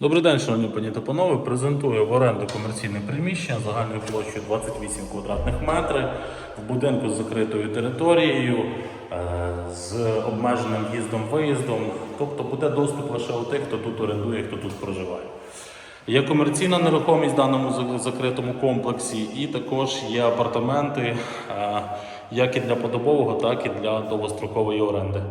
Добрий день, шановні пані та панове. Презентую в оренду комерційне приміщення загальною площею 28 квадратних метрів в будинку з закритою територією, е, з обмеженим в'їздом-виїздом. Тобто буде доступ лише у тих, хто тут орендує, хто тут проживає. Є комерційна нерухомість в даному закритому комплексі, і також є апартаменти е, як і для подобового, так і для довгострокової оренди.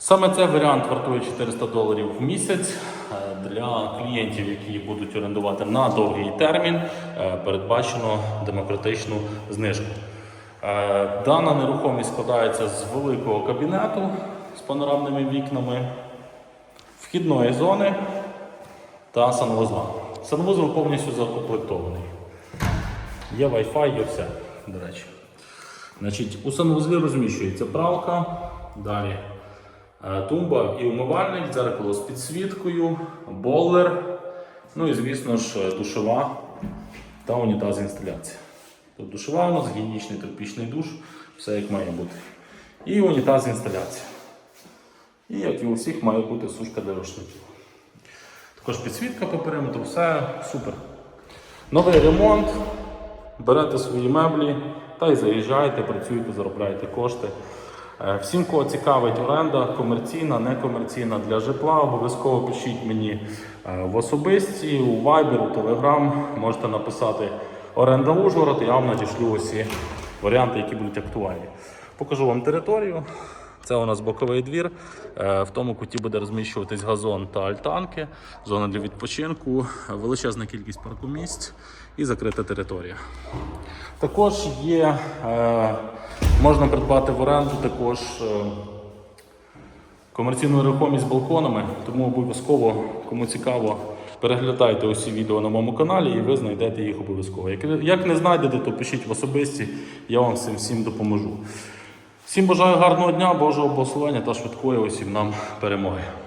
Саме цей варіант вартує 400 доларів в місяць. Е, Для клієнтів, які будуть орендувати на довгий термін, е, передбачено демократичну знижку. Е, Дана нерухомість складається з великого кабінету з панорамними вікнами, вхідної зони та санвузла. Санвузол повністю закомплектований. Є Wi-Fi, є все, до речі. Значить, у санвузлі розміщується пралка, далі тумба і умивальник, дзеркало з підсвіткою, бойлер, ну і, звісно ж, е, душова та унітаз інсталяція. Тут душова у нас, гігієнічний тропічний душ, все як має бути. І унітаз інсталяція. І як і у всіх має бути сушка для рушників. Також підсвітка по периметру, все супер. Новий ремонт, берете свої меблі та й заїжджаєте, працюєте, заробляєте кошти. Е, Всім, кого цікавить оренда, комерційна, некомерційна для житла, обов'язково пишіть мені е, в особисті, у Viber, у Telegram. Можете написати оренда Ужгород, я вам надішлю усі варіанти, які будуть актуальні. Покажу вам територію. Це у нас боковий двір. Е, В тому куті буде розміщуватись газон та альтанки, зона для відпочинку, величезна кількість паркомісць і закрита територія. Також є, можна придбати в оренду також е, комерційну нерухомість з балконами, тому обов'язково, кому цікаво, переглядайте усі відео на моєму каналі і ви знайдете їх обов'язково. Як, не знайдете, то пишіть в особисті, я вам всім всім допоможу. Всім бажаю гарного дня, Божого благословення та швидкої усім нам перемоги.